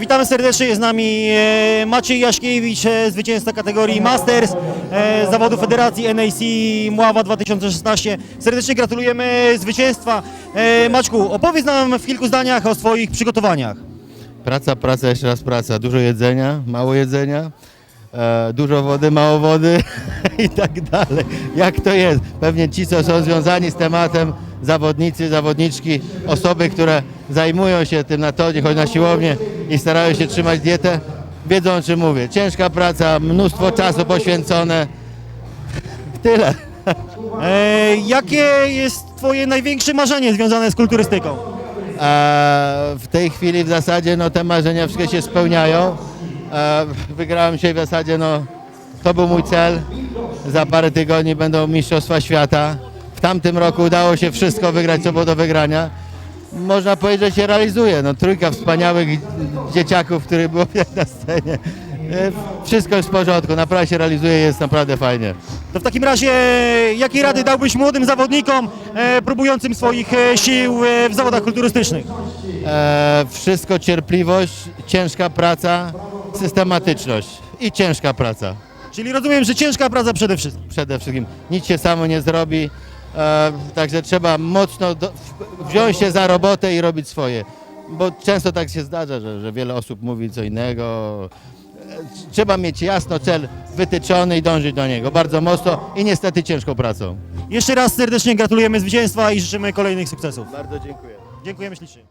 Witamy serdecznie, jest z nami e, Maciej Jaśkiewicz, e, zwycięzca kategorii Masters e, zawodu Federacji NAC Mława 2016. Serdecznie gratulujemy zwycięstwa. E, Maćku, opowiedz nam w kilku zdaniach o swoich przygotowaniach. Praca, praca, jeszcze raz praca. Dużo jedzenia, mało jedzenia, e, dużo wody, mało wody i tak dalej. Jak to jest? Pewnie ci, co są związani z tematem, zawodnicy, zawodniczki, osoby, które zajmują się tym na dzień, choć na siłownię i starają się trzymać dietę, wiedzą o czym mówię. Ciężka praca, mnóstwo czasu poświęcone. Tyle. E, Jakie jest twoje największe marzenie związane z kulturystyką? E, w tej chwili w zasadzie no, te marzenia wszystkie się spełniają. E, wygrałem się w zasadzie, no, to był mój cel. Za parę tygodni będą Mistrzostwa Świata. W tamtym roku udało się wszystko wygrać, co było do wygrania. Można powiedzieć, że się realizuje. No, trójka wspaniałych dzieciaków, których było na scenie. E, wszystko jest w porządku, naprawdę się realizuje, jest naprawdę fajnie. To w takim razie, jakie rady dałbyś młodym zawodnikom e, próbującym swoich e, sił e, w zawodach kulturystycznych? E, wszystko cierpliwość, ciężka praca, systematyczność i ciężka praca. Czyli rozumiem, że ciężka praca przede wszystkim. przede wszystkim. Nic się samo nie zrobi, e, także trzeba mocno do, w- wziąć się za robotę i robić swoje. Bo często tak się zdarza, że, że wiele osób mówi co innego. E, Trzeba mieć jasno cel wytyczony i dążyć do niego bardzo mocno i niestety ciężką pracą. Jeszcze raz serdecznie gratulujemy zwycięstwa i życzymy kolejnych sukcesów. Bardzo dziękuję. Dziękujemy ślicznie.